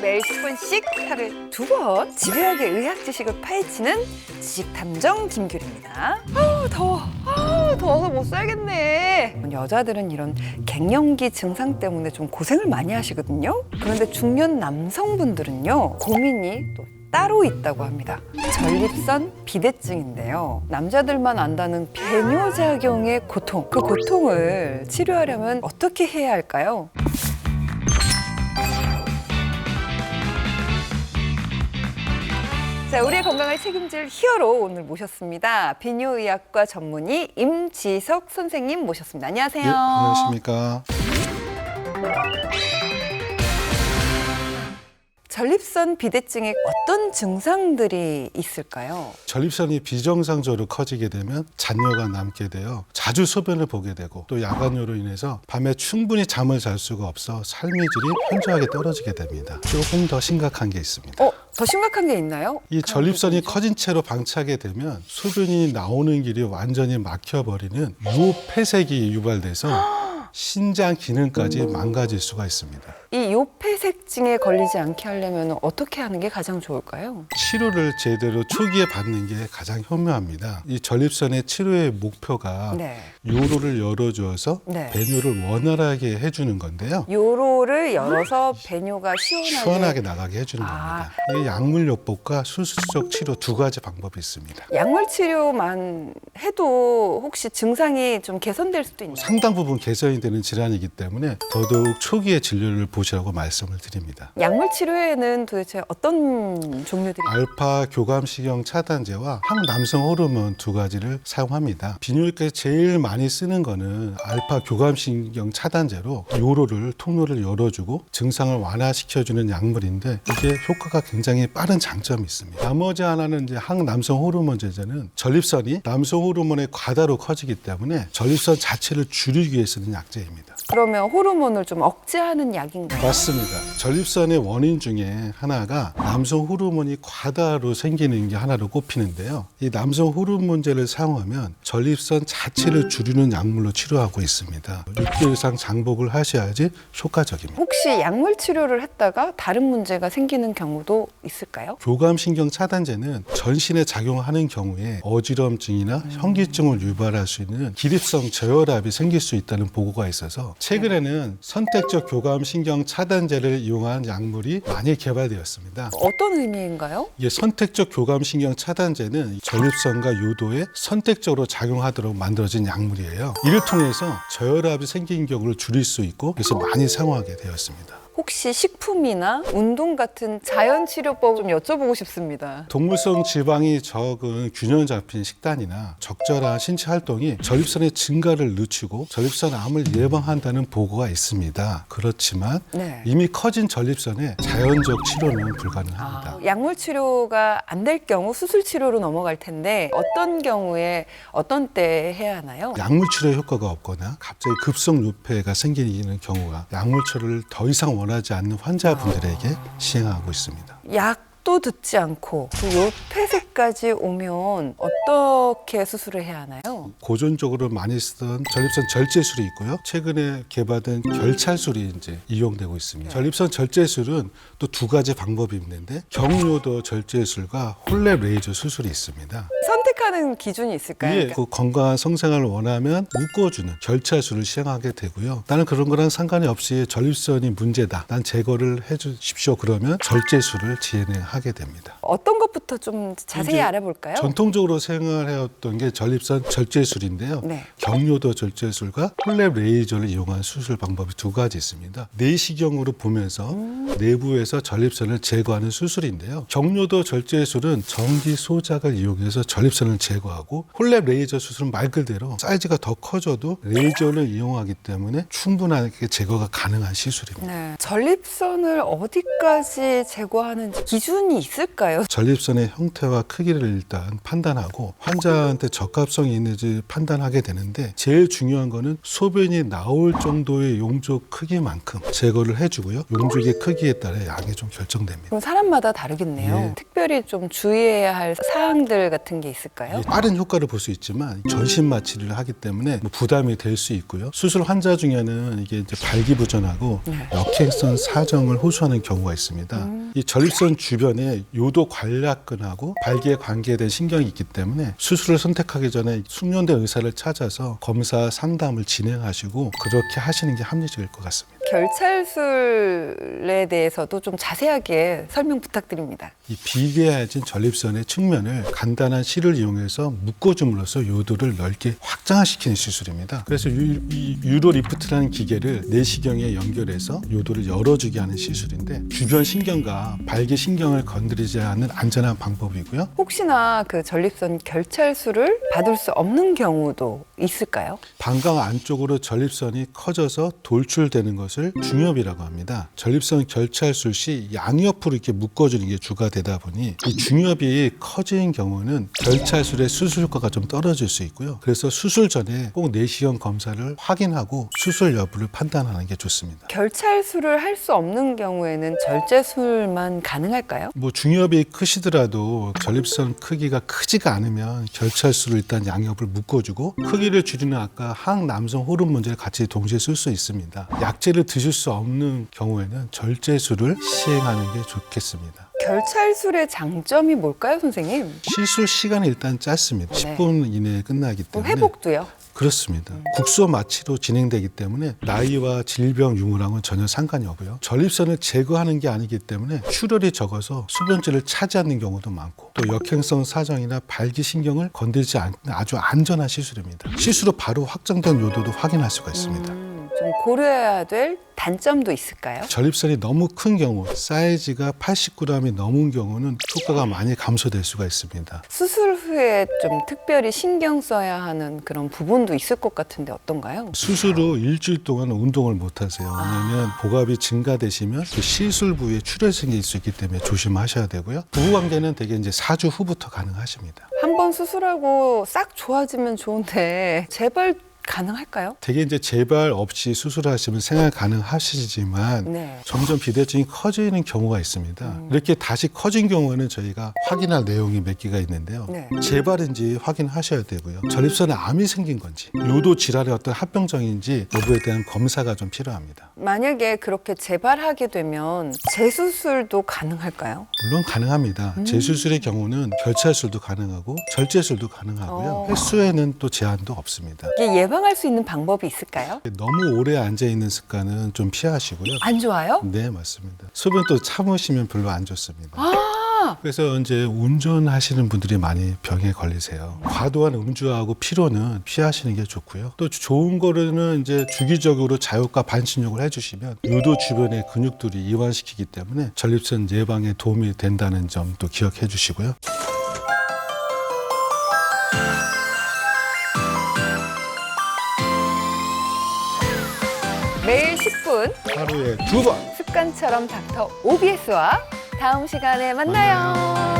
매일 10분씩 하루에 두 번 집요하게 의학 지식을 파헤치는 지식 탐정 김규리입니다. 아우 더워. 아우 더워서 못 살겠네. 여자들은 이런 갱년기 증상 때문에 좀 고생을 많이 하시거든요. 그런데 중년 남성분들은요 고민이 또 따로 있다고 합니다. 전립선 비대증인데요. 남자들만 안다는 배뇨작용의 고통. 그 고통을 치료하려면 어떻게 해야 할까요? 자, 우리의 건강을 책임질 히어로 오늘 모셨습니다. 비뇨의학과 전문의 임지석 선생님 모셨습니다. 안녕하세요. 예, 안녕하십니까. 전립선 비대증에 어떤 증상들이 있을까요? 전립선이 비정상적으로 커지게 되면 잔여가 남게 돼요. 자주 소변을 보게 되고 또 야간요로 인해서 밤에 충분히 잠을 잘 수가 없어 삶의 질이 현저하게 떨어지게 됩니다. 조금 더 심각한 게 있습니다. 어, 더 심각한 게 있나요? 이 전립선이. 커진 채로 방치하게 되면 소변이 나오는 길이 완전히 막혀버리는 요폐색이 유발돼서 신장 기능까지 망가질 수가 있습니다. 이 요폐색증에 걸리지 않게 하려면 어떻게 하는 게 가장 좋을까요? 치료를 제대로 초기에 받는 게 가장 현명합니다. 이 전립선의 치료의 목표가 네. 요로를 열어주어서 네. 배뇨를 원활하게 해주는 건데요. 요로를 열어서 배뇨가 시원하게, 시원하게 나가게 해주는 아. 겁니다. 이게 약물요법과 수술적 치료 두 가지 방법이 있습니다. 약물 치료만 해도 혹시 증상이 좀 개선될 수도 있나요? 상당 부분 개선이 되는 질환이기 때문에 더더욱 초기에 진료를 보시라고 말씀을 드립니다. 약물 치료에는 도대체 어떤 종류들이 알파 교감신경 차단제와 항남성 호르몬 두 가지를 사용합니다. 비뇨기과에서 제일 많이 쓰는 거는 알파 교감신경 차단제로 요로를 통로를 열어주고 증상을 완화시켜주는 약물인데 이게 효과가 굉장히 빠른 장점이 있습니다. 나머지 하나는 이제 항남성 호르몬 제제는 전립선이 남성 호르몬의 과다로 커지기 때문에 전립선 자체를 줄이기 위해 쓰는 약제입니다. 그러면 호르몬을 좀 억제하는 약인가요? 맞습니다. 전립선의 원인 중에 하나가 남성 호르몬이 과다로 생기는 게 하나로 꼽히는데요. 이 남성 호르몬제를 사용하면 전립선 자체를 줄이는 약물로 치료하고 있습니다. 6개월 이상 장복을 하셔야지 효과적입니다. 혹시 약물 치료를 했다가 다른 문제가 생기는 경우도 있을까요? 교감신경 차단제는 전신에 작용하는 경우에 어지럼증이나 현기증을 유발할 수 있는 기립성 저혈압이 생길 수 있다는 보고가 있어서 최근에는 선택적 교감신경 차단제를 이용한 약물이 많이 개발되었습니다. 어떤 의미인가요? 이게 선택적 교감신경 차단제는 전립선과 요도에 선택적으로 작용하도록 만들어진 약물이에요. 이를 통해서 저혈압이 생긴 경우를 줄일 수 있고 그래서 많이 사용하게 되었습니다. 혹시 식품이나 운동 같은 자연 치료법 좀 여쭤보고 싶습니다. 동물성 지방이 적은 균형 잡힌 식단이나 적절한 신체 활동이 전립선의 증가를 늦추고 전립선 암을 예방한다는 보고가 있습니다. 그렇지만 네. 이미 커진 전립선에 자연적 치료는 불가능합니다. 아, 약물 치료가 안 될 경우 수술 치료로 넘어갈 텐데 어떤 경우에 어떤 때 해야 하나요? 약물 치료 효과가 없거나 갑자기 급성 요폐가 생기는 경우가 약물 치료를 더 이상 원 하지 않는 환자분들에게 시행하고 있습니다. 약도 듣지 않고 그 요폐색까지 오면 어떻게 수술을 해야 하나요? 고전적으로 많이 쓰던 전립선 절제술이 있고요. 최근에 개발된 결찰술이 이제 이용되고 있습니다. 전립선 절제술은 또 두 가지 방법이 있는데 경요도 절제술과 홀랩 레이저 수술이 있습니다. 선 택하는 기준이 있을까요? 이게 그 건강한 성생활을 원하면 묶어주는 결찰술을 시행하게 되고요. 나는 그런 거랑 상관이 없이 전립선이 문제다. 난 제거를 해주십시오. 그러면 절제술을 진행하게 됩니다. 어떤 것부터 좀 자세히 이제 알아볼까요? 전통적으로 생활해왔던 게 전립선 절제술인데요. 네. 경요도 절제술과 홀랩 레이저를 이용한 수술 방법이 두 가지 있습니다. 내시경으로 보면서 음. 내부에서 전립선을 제거하는 수술인데요. 경요도 절제술은 전기 소작을 이용해서 전립선을 제거하고 홀랩 레이저 수술은 말 그대로 사이즈가 더 커져도 레이저를 이용하기 때문에 충분하게 제거가 가능한 시술입니다. 네. 전립선을 어디까지 제거하는지 기준이 있을까요? 전립선의 형태와 크기를 일단 판단하고 환자한테 적합성이 있는지 판단하게 되는데 제일 중요한 거는 소변이 나올 정도의 용적 크기만큼 제거를 해주고요. 용적의 크기에 따라 양이 좀 결정됩니다. 그럼 사람마다 다르겠네요. 예. 특별히 좀 주의해야 할 사항들 같은 게 있을까요? 있을까요? 빠른 효과를 볼 수 있지만 전신 마취를 하기 때문에 뭐 부담이 될 수 있고요. 수술 환자 중에는 이게 이제 발기부전하고 네. 역행성 사정을 호소하는 경우가 있습니다. 음. 이 전립선 주변에 요도 관략근하고 발기에 관계된 신경이 있기 때문에 수술을 선택하기 전에 숙련된 의사를 찾아서 검사 상담을 진행하시고 그렇게 하시는 게 합리적일 것 같습니다. 결찰술에 대해서도 좀 자세하게 설명 부탁드립니다. 이 비개해진 전립선의 측면을 간단한 실을 이용 해서 묶어줌으로써 요도를 넓게 확장시키는 시술입니다. 그래서 유, 이 유로 리프트라는 기계를 내시경에 연결해서 요도를 열어주게 하는 시술인데 주변 신경과 발기 신경을 건드리지 않는 안전한 방법이고요. 혹시나 그 전립선 결찰술을 받을 수 없는 경우도 있을까요? 방광 안쪽으로 전립선이 커져서 돌출되는 것을 중엽이라고 합니다. 전립선 결찰술 시 양옆으로 이렇게 묶어주는 게 주가 되다 보니 이 중엽이 커진 경우는 결찰 술의 수술 효과가 좀 떨어질 수 있고요. 그래서 수술 전에 꼭 내시경 검사를 확인하고 수술 여부를 판단하는 게 좋습니다. 결찰술을 할 수 없는 경우에는 절제술만 가능할까요? 뭐 중엽이 크시더라도 전립선 크기가 크지가 않으면 결찰술을 일단 양옆을 묶어주고 크기를 줄이는 아까 항남성 호르몬제를 같이 동시에 쓸 수 있습니다. 약제를 드실 수 없는 경우에는 절제술을 시행하는 게 좋겠습니다. 결찰술의 장점이 뭘까요, 선생님? 시술 시간이 일단 짧습니다. 네. 10분 이내에 끝나기 또 때문에 회복도요? 그렇습니다. 국소 마취로 진행되기 때문에 나이와 질병 유무랑은 전혀 상관이 없고요. 전립선을 제거하는 게 아니기 때문에 출혈이 적어서 소변줄을 차지하는 경우도 많고 또 역행성 사정이나 발기 신경을 건들지 않는 아주 안전한 시술입니다. 시술로 바로 확정된 요도도 확인할 수가 있습니다. 고려해야 될 단점도 있을까요? 전립선이 너무 큰 경우, 사이즈가 80g이 넘은 경우는 효과가 많이 감소될 수가 있습니다. 수술 후에 좀 특별히 신경 써야 하는 그런 부분도 있을 것 같은데 어떤가요? 수술 후 일주일 동안 운동을 못 하세요. 왜냐하면 복압이 증가되시면 그 시술 부위에 출혈 생길 수 있기 때문에 조심하셔야 되고요. 부부 관계는 대개 이제 4주 후부터 가능하십니다. 한 번 수술하고 싹 좋아지면 좋은데 재발 가능할까요? 대개 이제 재발 없이 수술하시면 생활 가능하시지만 네. 점점 비대증이 커지는 경우가 있습니다. 이렇게 다시 커진 경우에는 저희가 확인할 내용이 몇 개가 있는데요. 네. 재발인지 확인하셔야 되고요. 전립선에 암이 생긴 건지, 요도 질환의 어떤 합병증인지 여부에 대한 검사가 좀 필요합니다. 만약에 그렇게 재발하게 되면 재수술도 가능할까요? 물론 가능합니다. 재수술의 경우는 결찰술도 가능하고 절제술도 가능하고요. 어. 횟수에는 또 제한도 없습니다. 이게 예방 할 수 있는 방법이 있을까요? 너무 오래 앉아 있는 습관은 좀 피하시고요. 안 좋아요? 네, 맞습니다. 소변 또 참으시면 별로 안 좋습니다. 아, 그래서 이제 운전하시는 분들이 많이 병에 걸리세요. 과도한 음주하고 피로는 피하시는 게 좋고요. 또 좋은 거로는 이제 주기적으로 자욕과 반신욕을 해주시면 요도 주변의 근육들이 이완시키기 때문에 전립선 예방에 도움이 된다는 점 또 기억해 주시고요. 매일 10분 하루에 두 번. 습관처럼 닥터 OBS와 다음 시간에 만나요.